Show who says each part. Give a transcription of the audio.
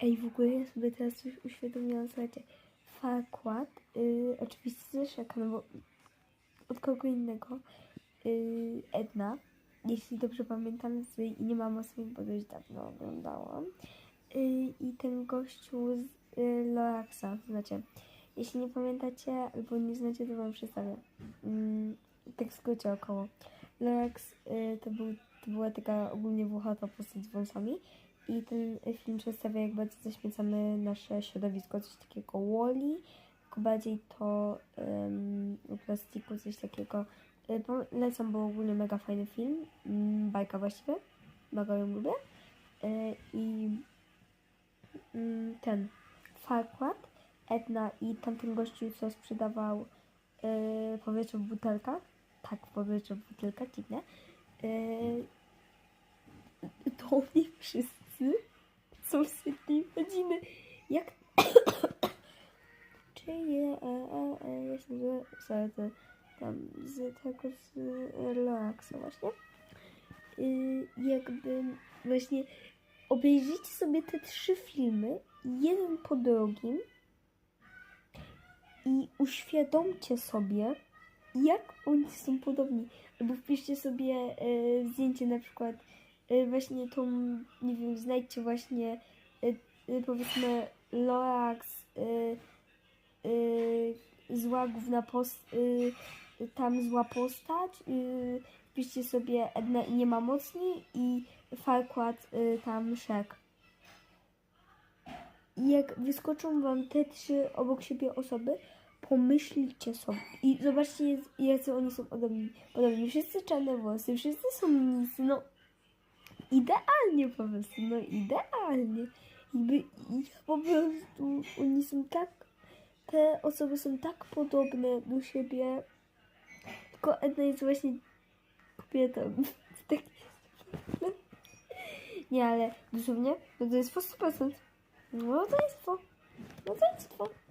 Speaker 1: Ej, w ogóle ja sobie teraz coś uświadomiłam, słuchajcie. Farquad, y, oczywiście ze Shreka, no bo od kogo innego. Y, Edna, jeśli dobrze pamiętam, z, i nie mam o swoim, bo dość dawno oglądałam. Y, I ten gościu z y, Loraxa, znacie. Jeśli nie pamiętacie albo nie znacie, to wam przedstawię. Mm, tak w skrócie około. Lorax y, to, był, to była taka ogólnie włochata postać z wąsami. I ten film przedstawia, jak bardzo zaśmiecamy nasze środowisko, coś takiego Wally, tylko bardziej to um, plastiku, coś takiego. Y, Polecam, bo ogólnie mega fajny film, mm, bajka właściwie, mega ją lubię. Y, I mm, ten Farquad, Edna i tamten gościu, co sprzedawał y, powietrze w butelkach, tak, powietrze w butelkach, dziwne, y, to mnie wszyscy są świetni rodziny. Jak... Czyje... E, e, e, jestem z... Sorry, to tam z tego z Relaxa właśnie. Y, jakby właśnie obejrzyjcie sobie te trzy filmy, jeden po drugim i uświadomcie sobie, jak oni są podobni. Albo wpiszcie sobie e, zdjęcie na przykład e, właśnie tą, nie wiem, znajdźcie właśnie e, e, powiedzmy Lorax, zła główna post, tam zła postać, wpiszcie sobie Edna i nie ma mocni i Farquad tam Shrek. I jak wyskoczą wam te trzy obok siebie osoby, pomyślcie sobie i zobaczcie, jacy oni są podobni. Podobni. Wszyscy czarne włosy, wszyscy są nisy, no idealnie po prostu, no idealnie. Jakby ja po prostu, oni są tak, te osoby są tak podobne do siebie, tylko Edna jest właśnie kobietą. Tak jest. Nie, ale dosłownie, no to jest po 100%. No to jest. No to jest.